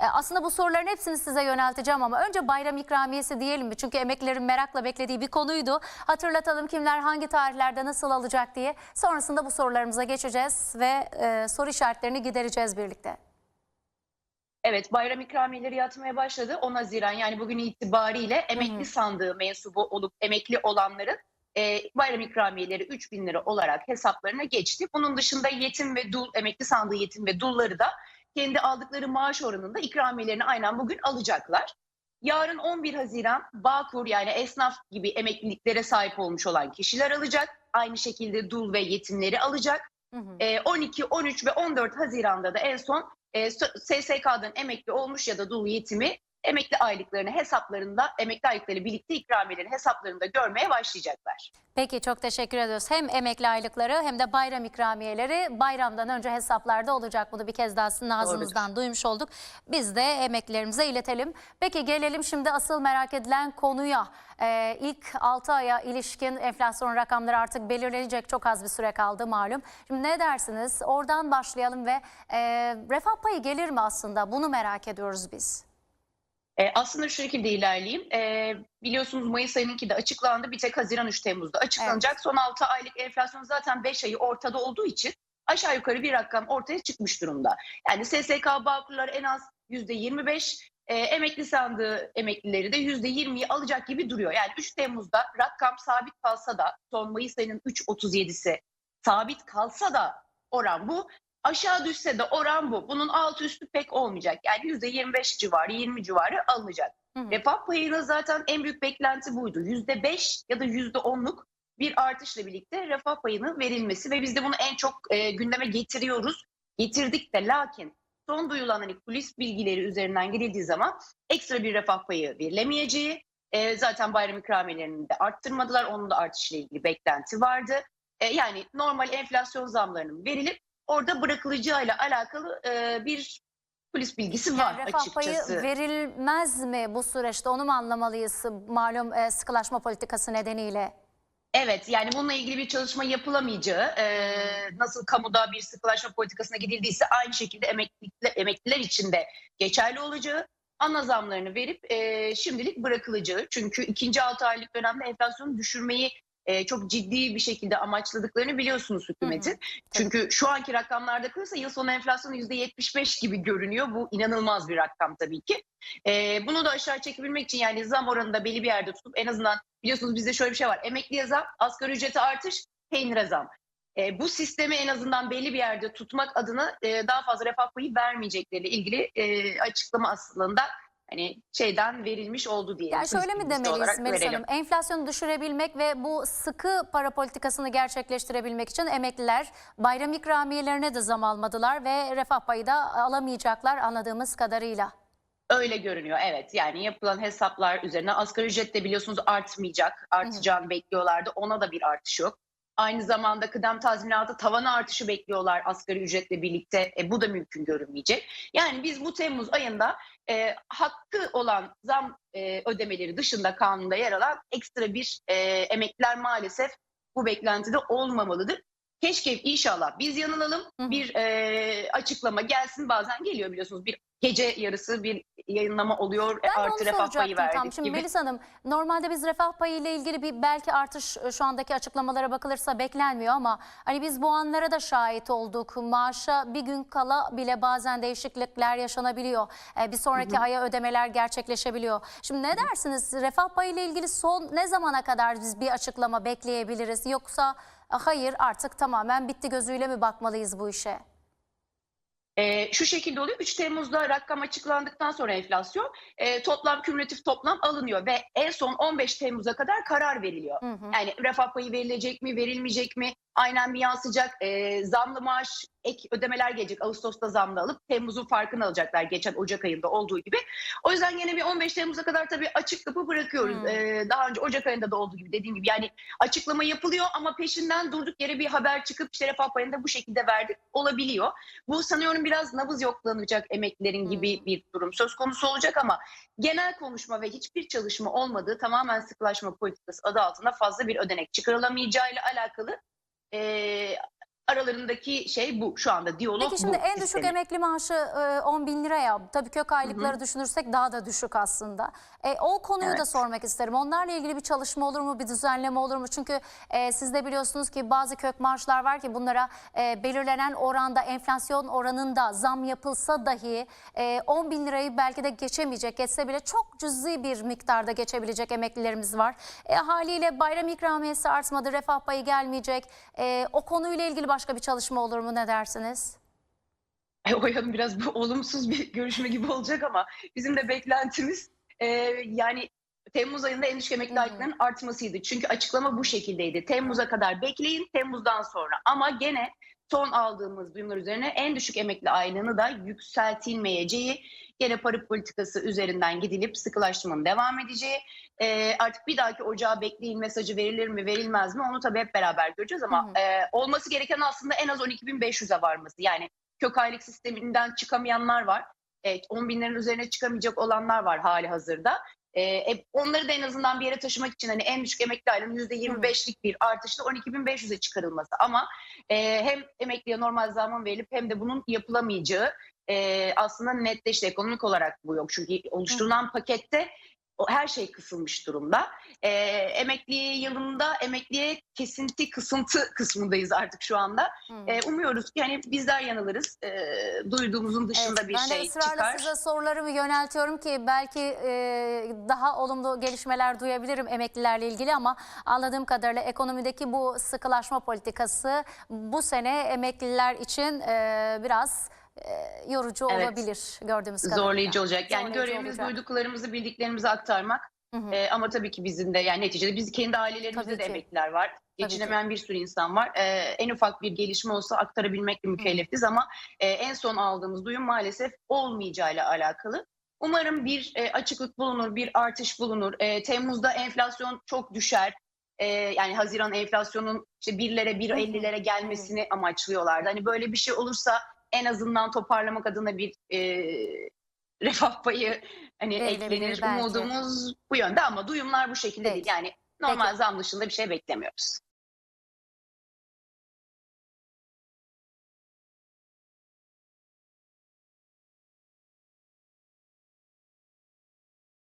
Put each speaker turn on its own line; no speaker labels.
E, aslında bu soruların hepsini size yönelteceğim ama önce bayram ikramiyesi diyelim mi? Çünkü emeklilerin merakla beklediği bir konuydu. Hatırlatalım kimler hangi tarihlerde nasıl alacak diye. Sonrasında bu sorularımıza geçeceğiz ve e, soru işaretlerini gidereceğiz birlikte.
Evet bayram ikramiyeleri yatmaya başladı 10 Haziran yani bugün itibariyle emekli sandığı mensubu olup emekli olanların e, bayram ikramiyeleri 3 bin lira olarak hesaplarına geçti. Bunun dışında yetim ve dul emekli sandığı yetim ve dulları da kendi aldıkları maaş oranında ikramiyelerini aynen bugün alacaklar. Yarın 11 Haziran Bağkur yani esnaf gibi emekliliklere sahip olmuş olan kişiler alacak. Aynı şekilde dul ve yetimleri alacak.
Hı hı.
E, 12, 13 ve 14 Haziran'da da en son e, SSK'dan emekli olmuş ya da dul yetimi emekli aylıklarını hesaplarında emekli aylıkları birlikte ikramiyelerini hesaplarında görmeye başlayacaklar.
Peki çok teşekkür ediyoruz. Hem emekli aylıkları hem de bayram ikramiyeleri bayramdan önce hesaplarda olacak. Bunu bir kez daha sizin ağzınızdan duymuş olduk. Biz de emeklilerimize iletelim. Peki gelelim şimdi asıl merak edilen konuya. Ee, ilk 6 aya ilişkin enflasyon rakamları artık belirlenecek çok az bir süre kaldı malum. Şimdi ne dersiniz? Oradan başlayalım ve e, refah payı gelir mi aslında? Bunu merak ediyoruz biz.
E, aslında şu şekilde ilerleyeyim. E, biliyorsunuz Mayıs ayınınki de açıklandı. Bir tek Haziran 3 Temmuz'da açıklanacak. Son 6 aylık enflasyon zaten 5 ayı ortada olduğu için aşağı yukarı bir rakam ortaya çıkmış durumda. Yani SSK Bağkurları en az %25, e, emekli sandığı emeklileri de %20'yi alacak gibi duruyor. Yani 3 Temmuz'da rakam sabit kalsa da son Mayıs ayının 3.37'si sabit kalsa da oran bu. Aşağı düşse de oran bu. Bunun altı üstü pek olmayacak. Yani %25 civarı, 20 civarı alınacak.
Hı hı.
Refah payının zaten en büyük beklenti buydu. %5 ya da %10'luk bir artışla birlikte refah payının verilmesi ve biz de bunu en çok e, gündeme getiriyoruz. Getirdik de lakin son duyulan hani kulis bilgileri üzerinden girildiği zaman ekstra bir refah payı verilemeyeceği, e, zaten bayram ikramiyelerini de arttırmadılar. Onun da artışla ilgili beklenti vardı. E, yani normal enflasyon zamlarının verilip orada bırakılacağıyla alakalı e, bir polis bilgisi var
Yani refah
açıkçası.
payı verilmez mi bu süreçte? Onu mu anlamalıyız malum e, sıkılaşma politikası nedeniyle?
Evet yani bununla ilgili bir çalışma yapılamayacağı, e, nasıl kamuda bir sıkılaşma politikasına gidildiyse aynı şekilde emekliler, emekliler için de geçerli olacağı, ana zamlarını verip e, şimdilik bırakılacağı. Çünkü ikinci altı aylık dönemde enflasyonu düşürmeyi e, çok ciddi bir şekilde amaçladıklarını biliyorsunuz hükümetin. Çünkü şu anki rakamlarda kalırsa yıl sonu enflasyonu %75 gibi görünüyor. Bu inanılmaz bir rakam tabii ki. E, bunu da aşağı çekebilmek için yani zam oranını da belli bir yerde tutup en azından biliyorsunuz bizde şöyle bir şey var. Emekliye zam, asgari ücrete artış, peynire zam. E, bu sistemi en azından belli bir yerde tutmak adına e, daha fazla refah payı vermeyecekleriyle ilgili e, açıklama aslında hani şeyden verilmiş oldu diye.
Yani şöyle mi demeliyiz Melis Hanım? Enflasyonu düşürebilmek ve bu sıkı para politikasını gerçekleştirebilmek için emekliler bayram ikramiyelerine de zam almadılar ve refah payı da alamayacaklar anladığımız kadarıyla.
Öyle görünüyor evet yani yapılan hesaplar üzerine asgari ücret de biliyorsunuz artmayacak. Artacağını bekliyorlardı ona da bir artış yok. Aynı zamanda kıdem tazminatı tavan artışı bekliyorlar asgari ücretle birlikte. E, bu da mümkün görünmeyecek. Yani biz bu Temmuz ayında e, hakkı olan zam e, ödemeleri dışında kanunda yer alan ekstra bir e, emekliler maalesef bu beklentide olmamalıdır. Keşke inşallah biz yanılalım
Hı hı.
bir e, açıklama gelsin bazen geliyor biliyorsunuz bir gece yarısı bir yayınlama oluyor
Ben
artı refah payı verdik
tam. Şimdi
gibi.
Melis Hanım normalde biz refah payı ile ilgili bir belki artış e, şu andaki açıklamalara bakılırsa beklenmiyor ama hani biz bu anlara da şahit olduk. Maaşa bir gün kala bile bazen değişiklikler yaşanabiliyor. E, bir sonraki aya ödemeler gerçekleşebiliyor. Şimdi ne dersiniz? Refah payı ile ilgili son ne zamana kadar biz bir açıklama bekleyebiliriz? Yoksa hayır artık tamamen bitti gözüyle mi bakmalıyız bu işe?
Ee, şu şekilde oluyor. 3 Temmuz'da rakam açıklandıktan sonra enflasyon e, toplam kümülatif toplam alınıyor ve en son 15 Temmuz'a kadar karar veriliyor.
Hı hı.
Yani refah payı verilecek mi, verilmeyecek mi? Aynen mi yansıyacak? Ee, zamlı maaş, ek ödemeler gelecek. Ağustos'ta zamlı alıp Temmuz'un farkını alacaklar geçen Ocak ayında olduğu gibi. O yüzden yine bir 15 Temmuz'a kadar tabii açık kapı bırakıyoruz.
Hmm.
Ee, daha önce Ocak ayında da olduğu gibi dediğim gibi. Yani açıklama yapılıyor ama peşinden durduk yere bir haber çıkıp işte refah payını da bu şekilde verdik olabiliyor. Bu sanıyorum biraz nabız yoklanacak emeklilerin gibi
Hmm.
bir durum söz konusu olacak ama genel konuşma ve hiçbir çalışma olmadığı tamamen sıkılaşma politikası adı altında fazla bir ödenek çıkarılamayacağıyla alakalı e, aralarındaki şey bu şu anda diyalog
Peki şimdi
bu
en düşük
sistemi.
emekli maaşı e, 10 bin lira ya. Tabii kök aylıkları düşünürsek daha da düşük aslında. E, o konuyu da
Evet.
sormak isterim. Onlarla ilgili bir çalışma olur mu? Bir düzenleme olur mu? Çünkü e, siz de biliyorsunuz ki bazı kök maaşlar var ki bunlara e, belirlenen oranda enflasyon oranında zam yapılsa dahi e, 10 bin lirayı belki de geçemeyecek. Geçse bile çok cüzi bir miktarda geçebilecek emeklilerimiz var. E, haliyle bayram ikramiyesi artmadı, refah payı gelmeyecek. E, o konuyla ilgili başka bir çalışma olur mu? Ne dersiniz?
Ay, Oyan biraz bu olumsuz bir görüşme gibi olacak ama bizim de beklentimiz e, yani Temmuz ayında en düşük emekli aylıklarının artmasıydı. Çünkü açıklama bu şekildeydi. Temmuz'a kadar bekleyin, Temmuz'dan sonra. Ama gene son aldığımız duyumlar üzerine en düşük emekli aylığını da yükseltilmeyeceği, gene para politikası üzerinden gidilip sıkılaştırmanın devam edeceği, e, artık bir dahaki ocağa bekleyin mesajı verilir mi verilmez mi onu tabii hep beraber göreceğiz ama
Hı hı.
e, olması gereken aslında en az 12.500'e varması. Yani kök aylık sisteminden çıkamayanlar var. Evet, 10 binlerin üzerine çıkamayacak olanlar var hali hazırda. Ee, e, onları da en azından bir yere taşımak için hani en düşük emekli aylığının %25'lik bir artışla 12.500'e çıkarılması. Ama e, hem emekliye normal zaman verilip hem de bunun yapılamayacağı e, aslında netleşti. Ekonomik olarak bu yok. Çünkü oluşturulan pakette her şey kısılmış durumda. E, emekli yılında emekliye kesinti kısıntı kısmındayız artık şu anda.
Hmm.
E, umuyoruz ki hani bizler yanılırız. E, duyduğumuzun dışında
Evet,
bir
ben de
şey
ısrarla
çıkar.
size sorularımı yöneltiyorum ki belki e, daha olumlu gelişmeler duyabilirim emeklilerle ilgili ama anladığım kadarıyla ekonomideki bu sıkılaşma politikası bu sene emekliler için e, biraz e, yorucu
Evet.
olabilir gördüğümüz kadarıyla.
Zorlayıcı olacak. Yani
Zorlayıcı
görevimiz
olacak.
duyduklarımızı, bildiklerimizi aktarmak.
Hı hı.
E, ama tabii ki bizim de yani neticede biz kendi ailelerimizde
Tabii
de
ki.
emekliler var. Geçinemeyen bir sürü insan var. E, en ufak bir gelişme olsa aktarabilmekle mükellefiz ama e, en son aldığımız duyum maalesef olmayacağıyla alakalı. Umarım bir e, açıklık bulunur, bir artış bulunur. E, Temmuz'da enflasyon çok düşer. E, yani Haziran enflasyonun işte birlere, bir
Hı hı.
ellilere gelmesini amaçlıyorlardı. Hani böyle bir şey olursa en azından toparlamak adına bir e, refah payı hani
Verilebilir
eklenir.
belki.
Umudumuz bu yönde ama duyumlar bu şekilde
Peki.
değil. Yani normal
Peki.
zam dışında bir şey beklemiyoruz.